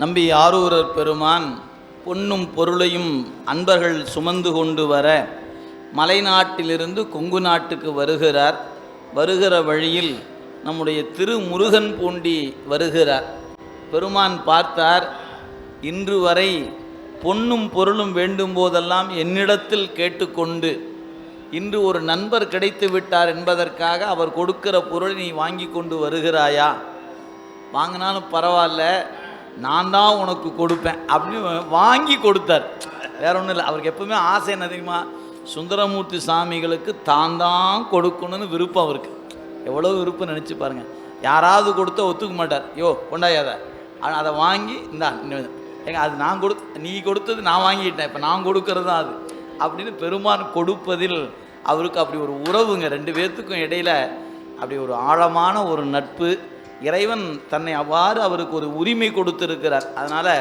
நம்பி ஆரூரர் பெருமான் பொன்னும் பொருளையும் அன்பர்கள் சுமந்து கொண்டு வர மலைநாட்டிலிருந்து கொங்கு நாட்டுக்கு வருகிறார். வருகிற வழியில் நம்முடைய திருமுருகன் பூண்டி வருகிறார். பெருமான் பார்த்தார் இன்று வரை பொன்னும் பொருளும் வேண்டும் போதெல்லாம் என்னிடத்தில் கேட்டுக்கொண்டு இன்று ஒரு நண்பர் கிடைத்து விட்டார் என்பதற்காக அவர் கொடுக்கிற பொருளை நீ வாங்கி கொண்டு வருகிறாயா? வாங்கினாலும் பரவாயில்ல நான் தான் உனக்கு கொடுப்பேன் அப்படின்னு வாங்கி கொடுத்தார். வேற ஒன்றும் இல்லை. அவருக்கு எப்பவுமே ஆசை என்ன தெரியுமா? சுந்தரமூர்த்தி சாமிகளுக்கு தான் தான் கொடுக்கணும்னு விருப்பம் அவருக்கு. எவ்வளோ விருப்பம் நினச்சி பாருங்கள் யாராவது கொடுத்தா ஒத்துக்க மாட்டார். யோ கொண்டாயாத. அதை வாங்கி இந்தா ஏங்க அது நான் கொடு நீ கொடுத்தது நான் வாங்கிட்டேன். இப்போ நான் கொடுக்கறது தான் அது. அப்படின்னு பெருமான் கொடுப்பதில் அவருக்கு அப்படி ஒரு உறவுங்க ரெண்டு பேர்த்துக்கும் இடையில அப்படி ஒரு ஆழமான ஒரு நட்பு இறைவன் தன்னை அவ்வாறு அவருக்கு ஒரு உரிமை கொடுத்துருக்கிறார். அதனால்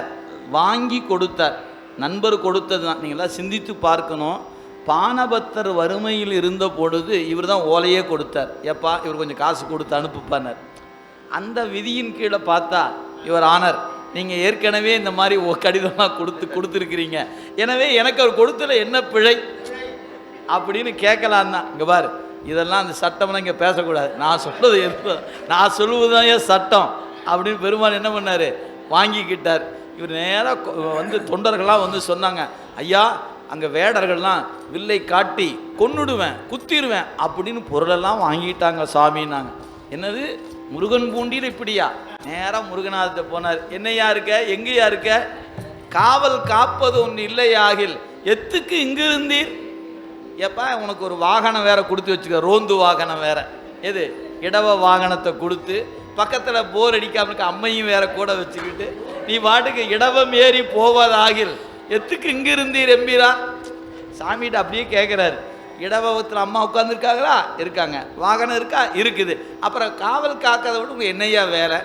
வாங்கி கொடுத்தார். நண்பர் கொடுத்தது தான். நீங்களாம் சிந்தித்து பார்க்கணும். பானபத்தர் வறுமையில் இருந்த பொழுது இவர் தான் ஓலையே கொடுத்தார். எப்பா இவர் கொஞ்சம் காசு கொடுத்து அனுப்புப்பானார். அந்த விதியின் கீழே பார்த்தா இவர் ஆனர். நீங்கள் ஏற்கனவே இந்த மாதிரி கடிதமாக கொடுத்து கொடுத்துருக்கிறீங்க. எனவே எனக்கு அவர் கொடுத்துல என்ன பிழை? அப்படின்னு கேட்கலான் தான் இங்கே பாரு. இதெல்லாம் அந்த சட்டம்லாம் இங்கே பேசக்கூடாது. நான் சொல்றது எது நான் சொல்லுவது தான் ஏன் சட்டம்? அப்படின்னு பெருமாள் என்ன பண்ணார்? வாங்கிக்கிட்டார். இவர் நேராக வந்து தொண்டர்களாக வந்து சொன்னாங்க ஐயா அங்கே வேடர்கள்லாம் வில்லை காட்டி கொன்னுடுவேன் குத்திடுவேன் அப்படின்னு பொருளெல்லாம் வாங்கிட்டாங்க சாமின்னாங்க. என்னது? முருகன் பூண்டியில் இப்படியா? நேராக முருகநாதத்தை போனார் என்னையா இருக்க எங்கேயா இருக்க காவல் காப்பது ஒன்று இல்லையாகில் எத்துக்கு இங்கிருந்தீர்? எப்பா ஏப்பா உனக்கு ஒரு வாகனம் வேற கொடுத்து வச்சுக்க ரோந்து வாகனம் வேற. எது? இடவ வாகனத்தை கொடுத்து பக்கத்தில் போர் அடிக்காமலுக்கு அம்மையும் வேற கூட வச்சுக்கிட்டு நீ பாட்டுக்கு இடவம் ஏறி போவதாகில் எத்துக்கு இங்கிருந்தீர் இருந்தீர் சாமிகிட்ட அப்படியே கேட்குறாரு இடவகத்தில் அம்மா உட்காந்துருக்காங்களா இருக்காங்க. வாகனம் இருக்கா? இருக்குது. அப்புறம் காவல் காக்காத விட உங்கள் என்னையா வேலை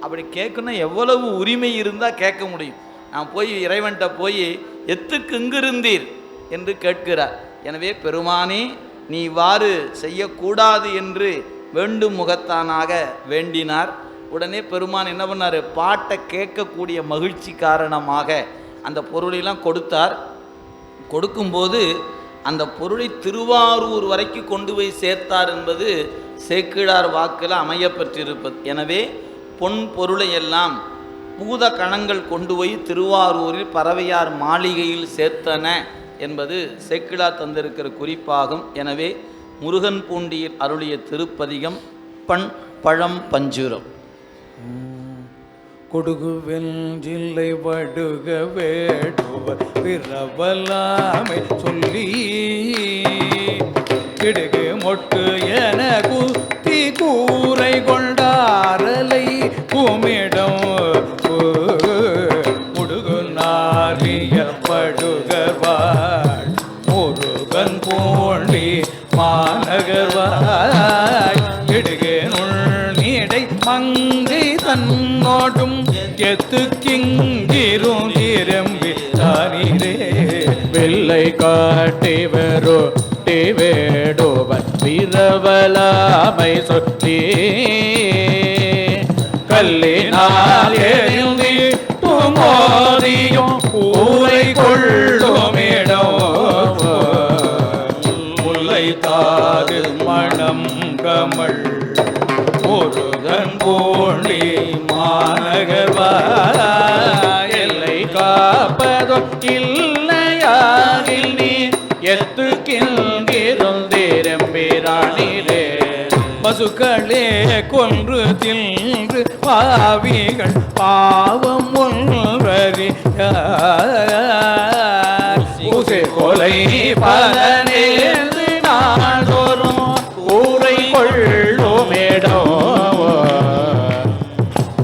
அப்படி கேட்கணும் எவ்வளவு உரிமை இருந்தால் கேட்க முடியும். நான் போய் இறைவன்கிட்ட போய் எத்துக்கு இங்கிருந்தீர் என்று கேட்கிறார். எனவே பெருமானே நீ இவ்வாறு செய்யக்கூடாது என்று வேண்டும் முகத்தானாக வேண்டினார். உடனே பெருமான் என்ன பண்ணார்? பாட்டை கேட்கக்கூடிய மகிழ்ச்சி காரணமாக அந்த பொருளெல்லாம் கொடுத்தார். கொடுக்கும்போது அந்த பொருளை திருவாரூர் வரைக்கும் கொண்டு போய் சேர்த்தார் என்பது சேக்கிழார் வாக்கில் அமையப்பெற்றிருப்பது. எனவே பொன் பொருளை எல்லாம் பூத கணங்கள் கொண்டு போய் திருவாரூரில் பறவையார் மாளிகையில் சேர்த்தன. என்பது சேக்கிழார் தந்திருக்கிற குறிப்பாகும். எனவே முருகன் பூண்டியில் அருளிய திருப்பதிகம் பண் பழம் பஞ்சுரம். கொடுகுவெஞ்சில்லை வடுக வேடுவர் பிறவலாமை சொல்லி. கிடுகு மொட்டு என குத்தி கூரை கொண்டாரலை குமிடம் நீடை மங்கை தன்னோடும் எத்துக்கிங்கிரும் திரும்பி தானிரே. வெள்ளை காட்டி வெறோ வேடுவன் விரவலாமை சொத்தி. கல்லினால் எரிந்தி காப்பதோ இல்லையாகில் நீ எத்துக்கின்றே பசுக்களே கொன்று தின்று பாவிகள் பாவம் ஒன்றறி கொலை பலனே நாள்தோறும் ஊரை கொள்ளுமேடம்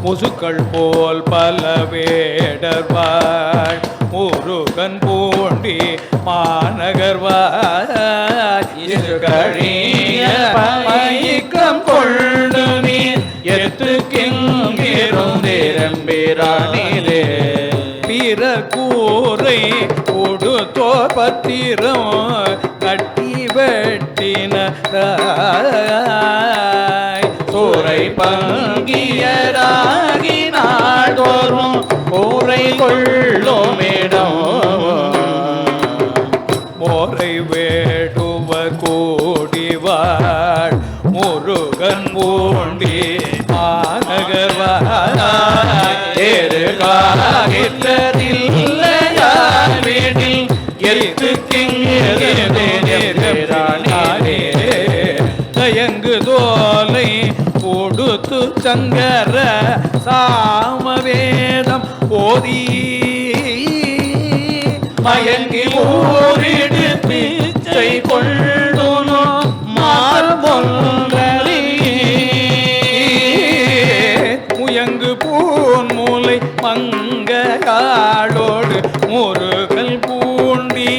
முசுக்கள் போல் பல வேடர்வாள் முருகன் பூண்டி மாநகர்வாய் கொள்ளு நீர் கொண்டு நீ எத்துக்கிங்கிருந்திரம்பிரானிலே. பிற கூரை கொடுத்தோர் பத்திரம் கட்டி வெட்டின பங்கியராகி நாள்தோறும் ஊரை கொள்ளுமிடம். மோரை வேடுவ கூடிவாள் முருகன் பூண்டி மாநகர்வாயில்லையார் வீட்டில் ஓதி மயங்கி ஊரிடு பிச்சை கொள்ளுனோ மார்பொன்றி முயங்கு பூன் மூலை மங்காளோடு முருகல் பூண்டி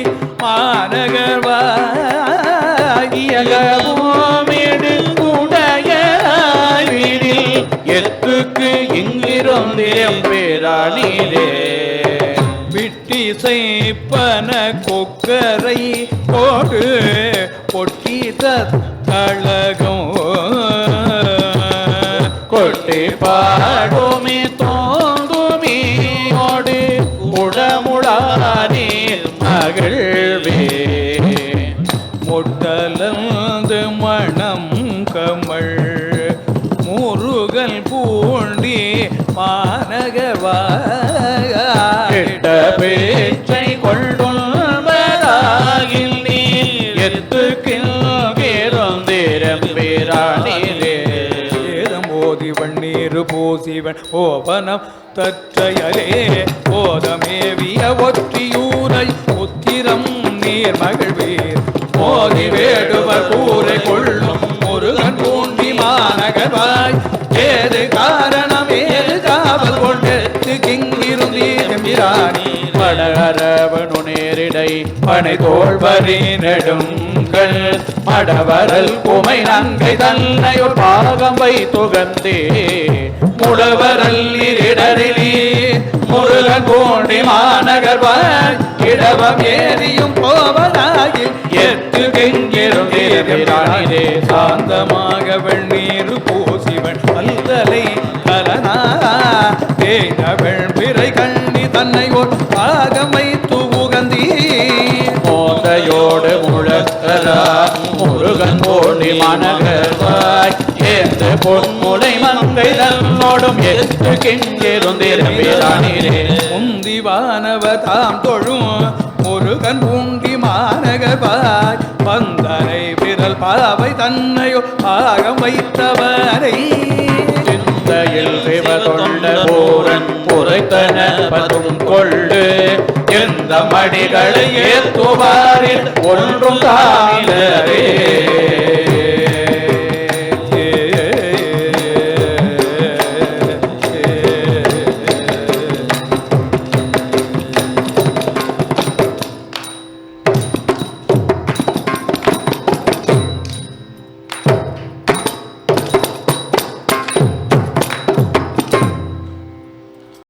மாநகர்வாகியகமோமிடு பேராணிரே. விட்டி செய்ப்பன கொக்கரை கோடு பொட்டி தழகம் கொட்டி பாடுமே தோந்துமே ஓடு உடமுடானே மகிழ்வே. மொட்டலந்து மணம் கமள் முருகல் பூண்டி மாநகர்வாயிட்ட பேச்சை கொள்ளும்பதாகில் நீ எத்துக்கில் பேரம்பிராணிலே ஓதிவன் வண்ணீரு பூசிவன் ஓபனம் தற்றையலே போதமேவிய ஒற்றியூரை உத்திரம் நீர் மகிழ்வீர். மோதி வேடுவர் கூரை கொள்ளும் முருகன் பூண்டி மாநகர்வாய். ஏது காரணம்? படகரவனு நேரிடை பனை தோல்வரி நெடுங்கள். மடவரல் குமை நங்கை தன்னையொரு பாகம் வை துகந்தே முடவரல் இடரிலி முருகன் கோண்டி மாநகர்வாய் இடவம் ஏறியும் போவதாகி எட்டு கெங்கிருந்தே சாந்தமாக வெண்ணீர் பூசிவன் அல்லலை கலனா தேனவள் பிறை கண்ணி தன்னை ஒரு பொன்முடை மங்கை தன்னோடும் எத்து கெங்கிருந்தே முந்திவானவ தாம் தொழும் முருகன் பூண்டி மாநகர்வாய். பந்தரை விரல் பாவை தன்னையோ ஆகம் வைத்தவரை. சிந்தையில் சிவ போரன் பூரன் புரைத்தன பதும் கொள்ளு எந்த மடிகளை ஏத்துவாரில் ஒன்றும் தாமில்